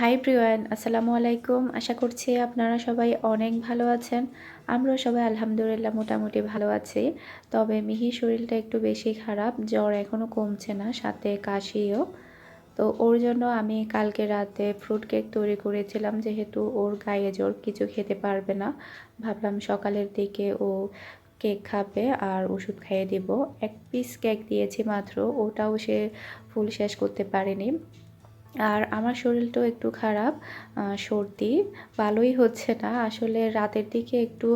High Priyan আসসালামু আলাইকুম। আশা করছি আপনারা সবাই অনেক ভালো আছেন। আমরা সবাই আলহামদুলিল্লাহ মোটামুটি ভালো আছি। তবে মিহির শরীরটা একটু বেশি খারাপ, জ্বর এখনও কমছে না, সাথে কাশিও। তো ওর জন্য আমি কালকে রাতে ফ্রুট কেক তৈরি করেছিলাম, যেহেতু ওর গায়ে জ্বর কিছু খেতে পারবে না। ভাবলাম সকালের দিকে ও কেক খাবে আর ওষুধ খাইয়ে দিব। এক পিস কেক দিয়েছি মাত্র, ওটাও সে ফুল শেষ করতে পারেনি। আর আমার শরীরটাও একটু খারাপ সর্দি, ভালোই হচ্ছে না। আসলে রাতের দিকে একটু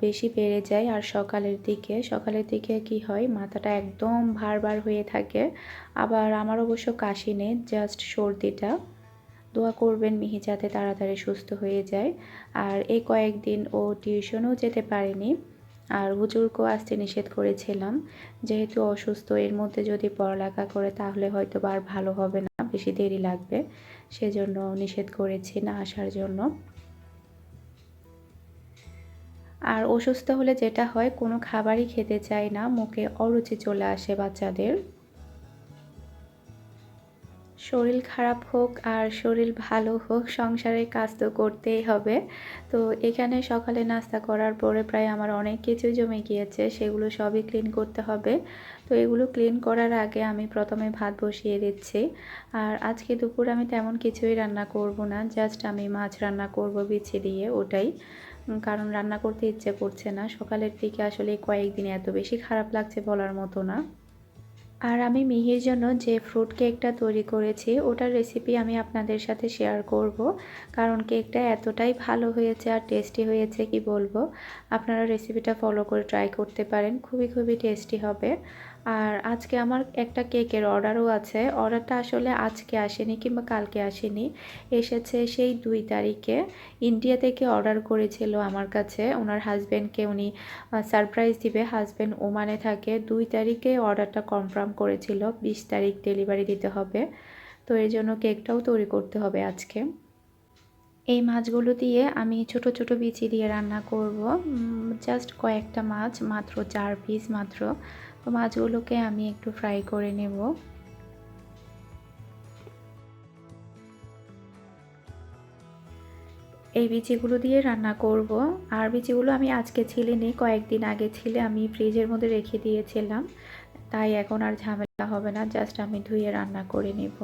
বেশি বেড়ে যায় আর সকালের দিকে। সকালের দিকে কি হয়, মাথাটা একদম ভার ভার হয়ে থাকে। আবার আমার অবশ্য কাশি নেই জাস্ট সর্দিটা। দোয়া করবেন মিহি যাতে তাড়াতাড়ি সুস্থ হয়ে যায়। আর এই কয়েকদিন ও টিউশনও যেতে পারেনি। আর হুজুরকেও আসতে নিষেধ করেছিলাম, যেহেতু অসুস্থ, এর মধ্যে যদি পড়ালেখা করে তাহলে হয়তো আর ভালো হবে না, বেশি দেরি লাগবে, সেজন্য নিষেধ করেছি না আসার জন্য। আর অসুস্থ হলে যেটা হয়, কোনো খাবারই খেতে চায় না, মুখে অরুচি চলে আসে বাচ্চাদের। শরীর খারাপ হোক আর শরীর ভালো হোক, সংসারের কাজ তো করতেই হবে। তো এখানে সকালে নাস্তা করার পরে প্রায় আমার অনেক কিছু জমে গিয়েছে, সেগুলো সবই ক্লিন করতে হবে। তো এগুলো ক্লিন করার আগে আমি প্রথমে ভাত বসিয়ে দিচ্ছি। আর আজকে দুপুর আমি তেমন কিছুই রান্না করব না জাস্ট আমি মাছ রান্না করব বিছে দিয়ে ওটাই। কারণ রান্না করতে ইচ্ছে করছে না। সকালের দিকে আসলে কয়েকদিন এত বেশি খারাপ লাগছে বলার মতো না। আর আমি মিহির জন্য যে ফ্রুট কেকটা তৈরি করেছি, ওটার রেসিপি আমি আপনাদের সাথে শেয়ার করব। কারণ কেকটা এতটাই ভালো হয়েছে আর টেস্টি হয়েছে, কি বলব? আপনারা রেসিপিটা ফলো করে ট্রাই করতে পারেন, খুবই খুবই টেস্টি হবে। আর আজকে আমার একটা কেকের অর্ডারও আছে। অর্ডারটা আসলে আজকে আসেনি কিংবা কালকে আসেনি। এসেছে সেই দুই তারিখে। ইন্ডিয়া থেকে অর্ডার করেছিল আমার কাছে। ওনার হাজব্যান্ডকে উনি সারপ্রাইজ দিবে। হাজব্যান্ড ওমানে থাকে। দুই তারিখে অর্ডারটা কনফার্ম করেছিল। বিশ তারিখ ডেলিভারি দিতে হবে। তো এই জন্য কেকটাও তৈরি করতে হবে আজকে। এই মাছগুলো দিয়ে আমি ছোট ছোট বিচি দিয়ে রান্না করব। জাস্ট কয়েকটা মাছ, মাত্র চার পিস মাত্র। তো মাছগুলোকে আমি একটু ফ্রাই করে নেব। এই বিচিগুলো দিয়ে রান্না করব। আর বিচিগুলো আমি আজকে ছিলিনি, কয়েকদিন আগে ছিলে, আমি ফ্রিজের মধ্যে রেখে দিয়েছিলাম। তাই এখন আর ঝামেলা হবে না, জাস্ট আমি ধুয়ে রান্না করে নেব।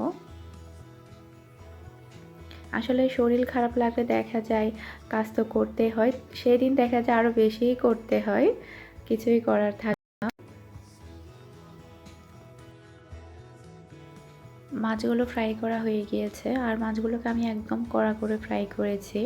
আসলে শরীর খারাপ লাগলে দেখা যায় কাজ তো করতে হয়, সেদিন দেখা যায় আরও বেশিই করতে হয়, কিছুই করার থাকে মাছগুলো ফ্রাই করা হয়ে গিয়েছে, আর মাছগুলোকে আমি একদম কড়া করে ফ্রাই করেছি।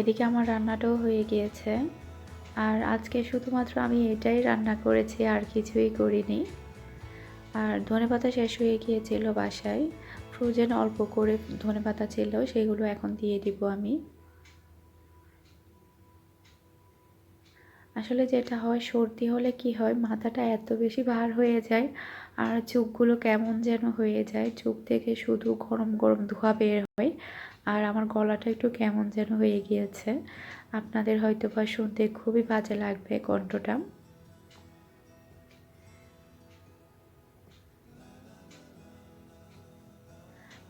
এদিকে আমার রান্নাটাও হয়ে গিয়েছে, আর আজকে শুধুমাত্র আমি এটাই রান্না করেছি, আর কিছুই করিনি। আর ধনে পাতা শেষ হয়ে গিয়েছিল বাসায়। ফ্রোজেন অল্প করে ধনে পাতা ছিল সেগুলো এখন দিয়ে দিব আমি। আসলে যেটা হয়, সর্দি হলে কি হয়, মাথাটা এত বেশি ভার হয়ে যায় আর চোখগুলো কেমন যেন হয়ে যায়। চোখ থেকে শুধু গরম গরম ধোয়া বের হয় আর আমার গলাটা একটু কেমন যেন হয়ে গিয়েছে। আপনাদের হয়তো বা শুনতে খুবই বাজে লাগবে কণ্ঠটা।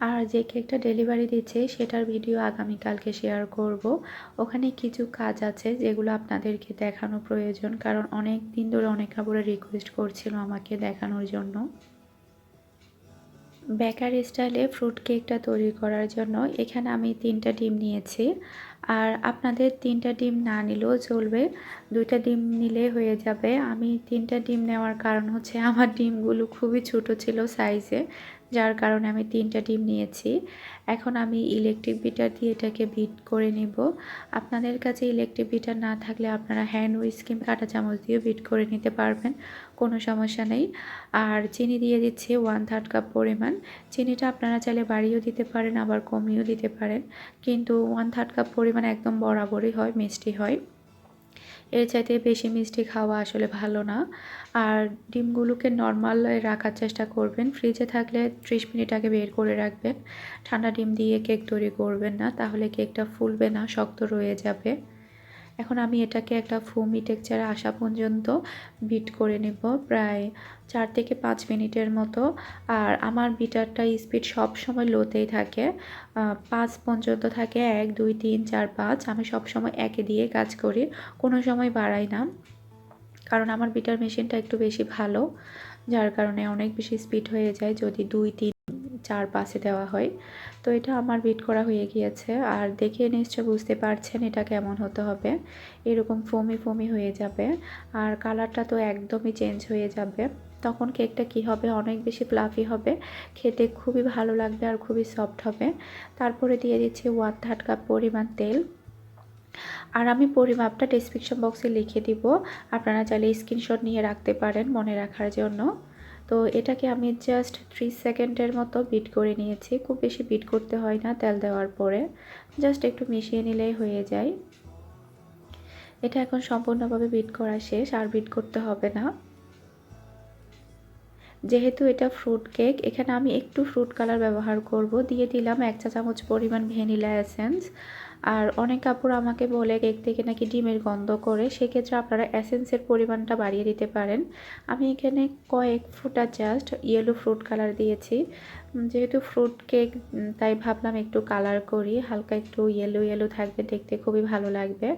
আর যে কেকটা ডেলিভারি দিচ্ছে, সেটার ভিডিও আগামীকালকে শেয়ার করব। ওখানে কিছু কাজ আছে যেগুলো আপনাদেরকে দেখানো প্রয়োজন, কারণ অনেক দিন ধরে অনেক কাপড়ে রিকোয়েস্ট করছিল আমাকে দেখানোর জন্য। বেকার স্টাইলে ফ্রুট কেকটা তৈরি করার জন্য এখানে আমি তিনটা ডিম নিয়েছি। আর আপনাদের তিনটা ডিম না নিলেও চলবে, দুইটা ডিম নিলে হয়ে যাবে। আমি তিনটা ডিম নেওয়ার কারণ হচ্ছে আমার ডিমগুলো খুবই ছোট ছিল সাইজে যার কারণে আমি তিনটা ডিম নিয়েছি। এখন আমি ইলেকট্রিক বিটার দিয়ে এটাকে বিট করে নেব। আপনাদের কাছে ইলেকট্রিক বিটার না থাকলে আপনারা হ্যান্ড উইস্কিম কাটা চামচ দিয়ে বিট করে নিতে পারবেন, কোনো সমস্যা নেই। আর চিনি দিয়ে দিচ্ছি ওয়ান থার্ড কাপ পরিমাণ। চিনিটা আপনারা চাইলে বাড়িয়েও দিতে পারেন, আবার কমিয়েও দিতে পারেন। কিন্তু ওয়ান থার্ড কাপ পরিমাণ একদম বরাবরই হয়, মিষ্টি হয়। এর চাইতে বেশি মিষ্টি খাওয়া আসলে ভালো না। আর ডিমগুলোকে নর্মাল রাখার চেষ্টা করবেন। ফ্রিজে থাকলে ত্রিশ মিনিট আগে বের করে রাখবেন। ঠান্ডা ডিম দিয়ে কেক তৈরি করবেন না, তাহলে কেকটা ফুলবে না, শক্ত রয়ে যাবে। এখন আমি এটাকে একটা ফুমি টেক্সচারে আসা পর্যন্ত বিট করে নেব প্রায় চার থেকে পাঁচ মিনিটের মতো। আর আমার বিটারটা স্পিড সব সময় লোতেই থাকে। পাঁচ পর্যন্ত থাকে, এক, দুই, তিন, চার, পাঁচ। আমি সব সময় একে দিয়ে কাজ করি, কোনো সময় বাড়াই না। কারণ আমার বিটার মেশিনটা একটু বেশি ভালো, যার কারণে অনেক বেশি স্পিড হয়ে যায় যদি দুই, তিন চার পাশে দেওয়া হয়। তো এটা আমার বিট করা হয়ে গিয়েছে। আর দেখে নিশ্চয় বুঝতে পারছেন এটা কেমন হতে হবে। এরকম ফোমি ফোমি হয়ে যাবে। আর কালারটা তো একদমই চেঞ্জ হয়ে যাবে। তখন কেকটা কি হবে? অনেক বেশি ফ্লাফি হবে। খেতে খুবই ভালো লাগবে আর খুবই সফট হবে। তারপরে দিয়ে দিচ্ছি ওয়ান থার্ড কাপ পরিমাণ তেল। আর আমি পরিমাপটা ডিসক্রিপশন বক্সে লিখে দিব। আপনারা চাইলে স্ক্রিনশট নিয়ে রাখতে পারেন মনে রাখার জন্য। তো এটাকে আমি জাস্ট থ্রি সেকেন্ডের মতো বিট করে নিয়েছি। খুব বেশি বিট করতে হয় না তেল দেওয়ার পরে। জাস্ট একটু মিশিয়ে নিলেই হয়ে যায়। এটা এখন সম্পূর্ণভাবে বিট করা শেষ, আর বিট করতে হবে না। যেহেতু এটা ফ্রুট কেক এখানে আমি একটু ফ্রুট কালার ব্যবহার করব। দিয়ে দিলাম এক চা চামচ পরিমাণ ভ্যানিলা এসেন্স আর অনেক কাপড় আমাকে বলে কেক থেকে নাকি ডিমের গন্ধ করে, সেক্ষেত্রে আপনারা এসেন্সের পরিমাণটা বাড়িয়ে দিতে পারেন। আমি এখানে কয়েক ফুটা জাস্ট ইয়েলো ফ্রুট কালার দিয়েছি। যেহেতু ফ্রুট কেক তাই ভাবলাম একটু কালার করি, হালকা একটু ইয়েলো ইয়েলো থাকবে, দেখতে খুবই ভালো লাগবে।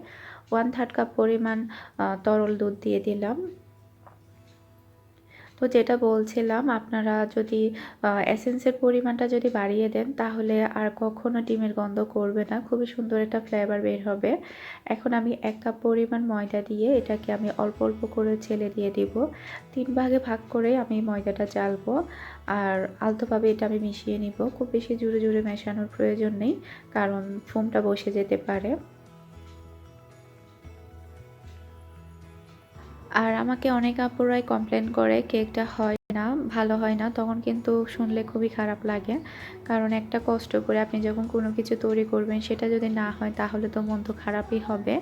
ওয়ান থার্ড কাপ পরিমাণ তরল দুধ দিয়ে দিলাম। তো যেটা বলছিলাম, আপনারা যদি এসেন্সের পরিমাণটা যদি বাড়িয়ে দেন, তাহলে আর কখনো ডিমের গন্ধ করবে না। খুবই সুন্দর একটা ফ্লেভার বের হবে। এখন আমি এক কাপ পরিমাণ ময়দা দিয়ে এটাকে আমি অল্প অল্প করে ছেলে দিয়ে দিব। তিন ভাগে ভাগ করে আমি ময়দাটা চালবো। আর আলতোভাবে এটা আমি মিশিয়ে নিব। খুব বেশি জুড়ে জুড়ে মেশানোর প্রয়োজন নেই, কারণ ফোমটা বসে যেতে পারে। আর আমাকে অনেক আপুরাই কমপ্লেন করে, কেকটা হয় না, ভালো হয় না। তখন কিন্তু শুনলে খুবই খারাপ লাগে। কারণ একটা কষ্ট করে আপনি যখন কোনো কিছু তৈরি করবেন, সেটা যদি না হয়, তাহলে তো মন তো খারাপই হবে।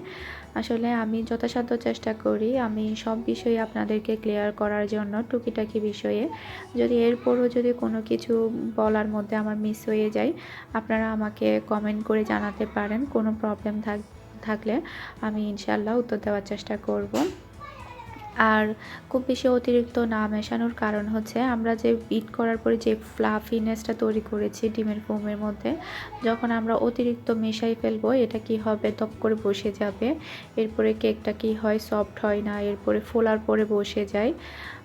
আসলে আমি যথাসাধ্য চেষ্টা করি। আমি সব বিষয়ে আপনাদেরকে ক্লিয়ার করার জন্য, টুকিটাকি বিষয়ে। যদি এরপরও যদি কোনো কিছু বলার মধ্যে আমার মিস হয়ে যায়, আপনারা আমাকে কমেন্ট করে জানাতে পারেন। কোনো প্রবলেম থাক, থাকলে আমি ইনশাল্লাহ উত্তর দেওয়ার চেষ্টা করব। আর খুব বেশি অতিরিক্ত না মেশানোর কারণ হচ্ছে আমরা যে বিট করার পরে যে ফ্লাফিনেসটা তৈরি করেছি ডিমের ফোমের মধ্যে, যখন আমরা অতিরিক্ত মেশাই ফেলব, এটা কি হবে? তপ করে বসে যাবে। এরপরে কেকটা কি হয়? সফট হয় না। এরপরে ফোলার পরে বসে যায়।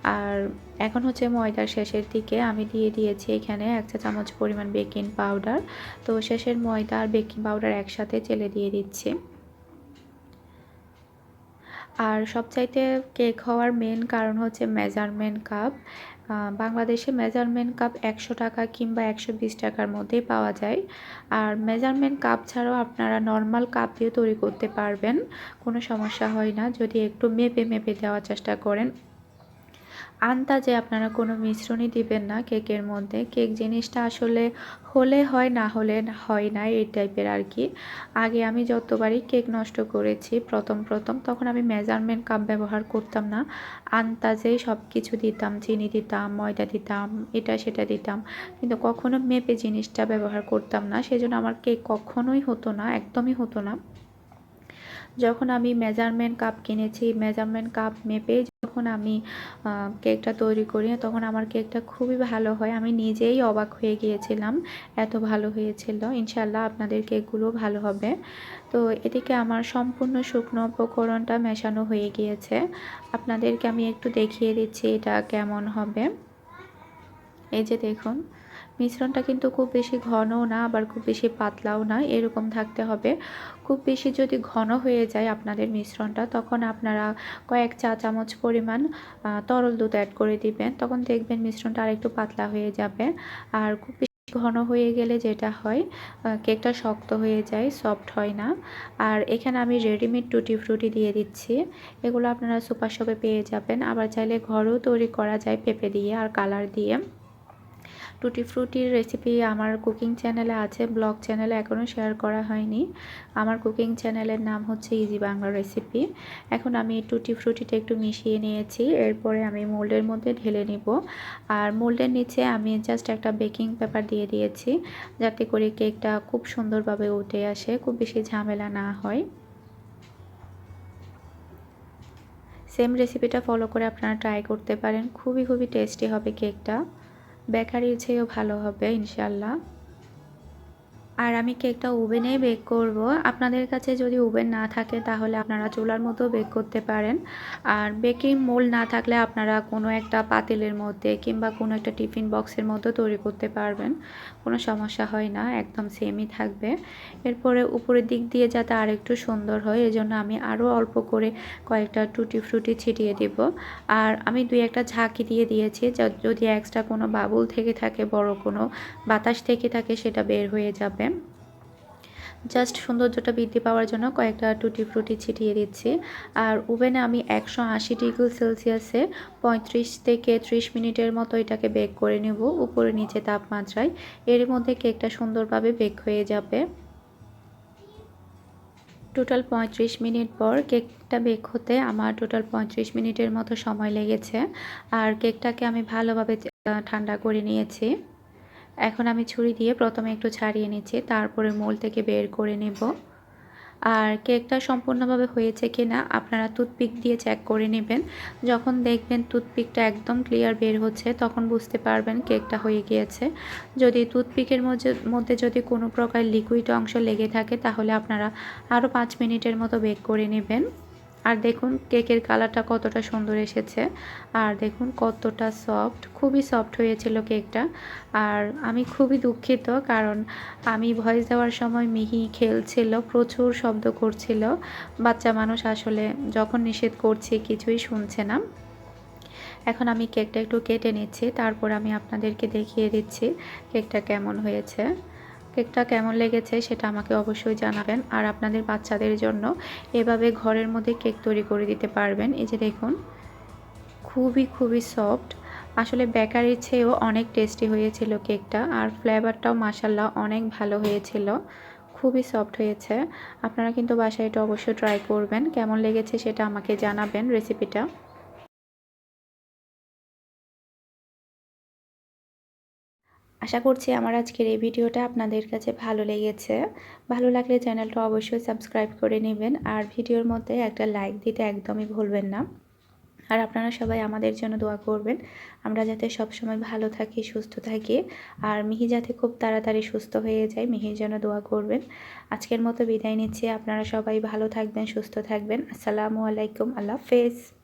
আর এখন হচ্ছে ময়দার শেষের দিকে আমি দিয়ে দিয়েছি এখানে এক চা চামচ পরিমাণ বেকিং পাউডার তো শেষের ময়দা আর বেকিং পাউডার একসাথে চেলে দিয়ে দিচ্ছি। আর সবচাইতে কেক হওয়ার মেন কারণ হচ্ছে মেজারমেন্ট কাপ বাংলাদেশে মেজারমেন্ট কাপ একশো টাকা কিংবা একশো বিশ টাকার মধ্যেই পাওয়া যায়। আর মেজারমেন্ট কাপ ছাড়াও আপনারা নর্মাল কাপ দিয়ে তৈরি করতে পারবেন। কোনো সমস্যা হয় না। যদি একটু মেপে মেপে দেওয়ার চেষ্টা করেন আন্দাজে আপনারা কোনো মিশ্রণই দিবেন না কেকের মধ্যে। কেক জিনিসটা আসলে হলে হয়, না হলে হয় না, এই টাইপের আর কি আগে আমি যতবারই কেক নষ্ট করেছি প্রথম প্রথম, তখন আমি মেজারমেন্ট কাপ ব্যবহার করতাম না। আন্দাজেই সব কিছু দিতাম, চিনি দিতাম, ময়দা দিতাম, এটা সেটা দিতাম। কিন্তু কখনো মেপে জিনিসটা ব্যবহার করতাম না, সেজন্য আমার কেক কখনোই হতো না, একদমই হতো না। যখন আমি মেজারমেন্ট কাপ কিনেছি মেজারমেন্ট কাপ মেপে যখন আমি কেকটা তৈরি করি, তখন আমার কেকটা খুবই ভালো হয়। আমি নিজেই অবাক হয়ে গিয়েছিলাম এত ভালো হয়েছিল। ইনশাল্লাহ আপনাদের কেকগুলো ভালো হবে। তো এদিকে আমার সম্পূর্ণ শুকনো উপকরণটা মেশানো হয়ে গিয়েছে। আপনাদেরকে আমি একটু দেখিয়ে দিচ্ছি এটা কেমন হবে। এই যে দেখুন মিশ্রণটা কিন্তু খুব বেশি ঘনও না, আবার খুব বেশি পাতলাও না, এরকম থাকতে হবে। খুব বেশি যদি ঘন হয়ে যায় আপনাদের মিশ্রণটা, তখন আপনারা কয়েক চা চামচ পরিমাণ তরল দুধ অ্যাড করে দিবেন। তখন দেখবেন মিশ্রণটা আরেকটু পাতলা হয়ে যাবে। আর খুব ঘন হয়ে গেলে যেটা হয় কেকটা শক্ত হয়ে যায় সফট হয় না। আর এখানে আমি রেডিমেড টুটি ফ্রুটি দিয়ে দিচ্ছি। এগুলো আপনারা সুপার শপে পেয়ে যাবেন। আবার চাইলে ঘরেও তৈরি করা যায় পেঁপে দিয়ে আর কালার দিয়ে। টুটি ফ্রুটির রেসিপি আমার কুকিং চ্যানেলে আছে ব্লগ চ্যানেলে এখনও শেয়ার করা হয়নি। আমার কুকিং চ্যানেলের নাম হচ্ছে ইজি বাংলা রেসিপি এখন আমি টুটি ফ্রুটিটা একটু মিশিয়ে নিয়েছি, এরপরে আমি মোল্ডের মধ্যে ঢেলে নিব। আর মোল্ডের নিচে আমি জাস্ট একটা বেকিং পেপার দিয়ে দিয়েছি, যাতে করে কেকটা খুব সুন্দরভাবে উঠে আসে, খুব বেশি ঝামেলা না হয়। সেম রেসিপিটা ফলো করে আপনারা ট্রাই করতে পারেন, খুবই খুবই টেস্টি হবে কেকটা বেকারির চেয়েও ভালো হবে ইনশাল্লাহ আর আমি কেকটা ওভেনে বেক করব। আপনাদের কাছে যদি ওভেন না থাকে, তাহলে আপনারা চুলার মতো বেক করতে পারেন। আর বেকিং মোল না থাকলে আপনারা কোনো একটা পাতিলের মধ্যে কিংবা কোনো একটা টিফিন বক্সের মধ্যে তৈরি করতে পারবেন। কোনো সমস্যা হয় না, একদম সেমই থাকবে। এরপরে উপরের দিক দিয়ে যাতে আরেকটু সুন্দর হয়, এজন্য আমি আরও অল্প করে কয়েকটা টুটি ফ্রুটি ছিটিয়ে দিব। আর আমি দুই একটা ঝাঁকি দিয়ে দিয়েছি যদি এক্সট্রা কোনো বাবুল থেকে থাকে, বড় কোনো বাতাস থেকে থাকে, সেটা বের হয়ে যাবে। জাস্ট সৌন্দর্যটা বৃদ্ধি পাওয়ার জন্য কয়েকটা টুটি ফ্রুটি ছিটিয়ে দিচ্ছি। আর ওভেনে আমি একশো আশি ডিগ্রি সেলসিয়াসে পঁয়ত্রিশ থেকে ত্রিশ মিনিটের মতো এটাকে বেক করে নেব উপরে নিচে তাপমাত্রায়। এর মধ্যে কেকটা সুন্দরভাবে বেক হয়ে যাবে। টোটাল পঁয়ত্রিশ মিনিট পর কেকটা বেক হতে আমার টোটাল পঁয়ত্রিশ মিনিটের মতো সময় লেগেছে। আর কেকটাকে আমি ভালোভাবে ঠান্ডা করে নিয়েছি। এখন আমি ছুরি দিয়ে প্রথমে একটু ছাড়িয়ে নিচ্ছি, তারপরে মোল থেকে বের করে নেব। আর কেকটা সম্পূর্ণভাবে হয়েছে কি না আপনারা টুথপিক দিয়ে চেক করে নেবেন। যখন দেখবেন টুথপিকটা একদম ক্লিয়ার বের হচ্ছে, তখন বুঝতে পারবেন কেকটা হয়ে গিয়েছে। যদি টুথপিকের মধ্যে যদি কোনো প্রকার লিকুইড অংশ লেগে থাকে, তাহলে আপনারা আরও পাঁচ মিনিটের মতো বেক করে নেবেন। আর দেখুন, কেকের কালারটা কতটা সুন্দর এসেছে। আর দেখুন, কতটা সফট, খুবই সফট হয়েছিল কেকটা। আর আমি খুবই দুঃখিত, কারণ আমি ভয়েস দেওয়ার সময় মিহি খেলছিল, প্রচুর শব্দ করছিল। বাচ্চা মানুষ আসলে যখন নিষেধ করছি, কিছুই শুনছে না। এখন আমি কেকটা একটু কেটে নিচ্ছি, তারপর আমি আপনাদেরকে দেখিয়ে দিচ্ছি কেকটা কেমন হয়েছে। কেকটা কেমন লেগেছে সেটা আমাকে অবশ্যই জানাবেন। আর আপনাদের বাচ্চাদের জন্য এভাবে ঘরের মধ্যে কেক তৈরি করে দিতে পারবেন। এই যে দেখুন, খুবই খুবই সফট। আসলে বেকারির চেয়েও অনেক টেস্টি হয়েছিল কেকটা। আর ফ্লেভারটাও মাসাল্লাহ অনেক ভালো হয়েছিল। খুবই সফট হয়েছে। আপনারা কিন্তু বাসায় এটা অবশ্যই ট্রাই করবেন। কেমন লেগেছে সেটা আমাকে জানাবেন রেসিপিটা। আশা করছি আমার আজকের এই ভিডিওটা আপনাদের কাছে ভালো লেগেছে। ভালো লাগলে চ্যানেলটা অবশ্যই সাবস্ক্রাইব করে নেবেন আর ভিডিওর মধ্যে একটা লাইক দিতে একদমই ভুলবেন না। আর আপনারা সবাই আমাদের জন্য দোয়া করবেন। আমরা যাতে সবসময় ভালো থাকি, সুস্থ থাকি আর মিহি যাতে খুব তাড়াতাড়ি সুস্থ হয়ে যায়, মিহির জন্য দোয়া করবেন। আজকের মতো বিদায় নিচ্ছি। আপনারা সবাই ভালো থাকবেন, সুস্থ থাকবেন। আসসালামু আলাইকুম। আল্লাহ হাফেজ।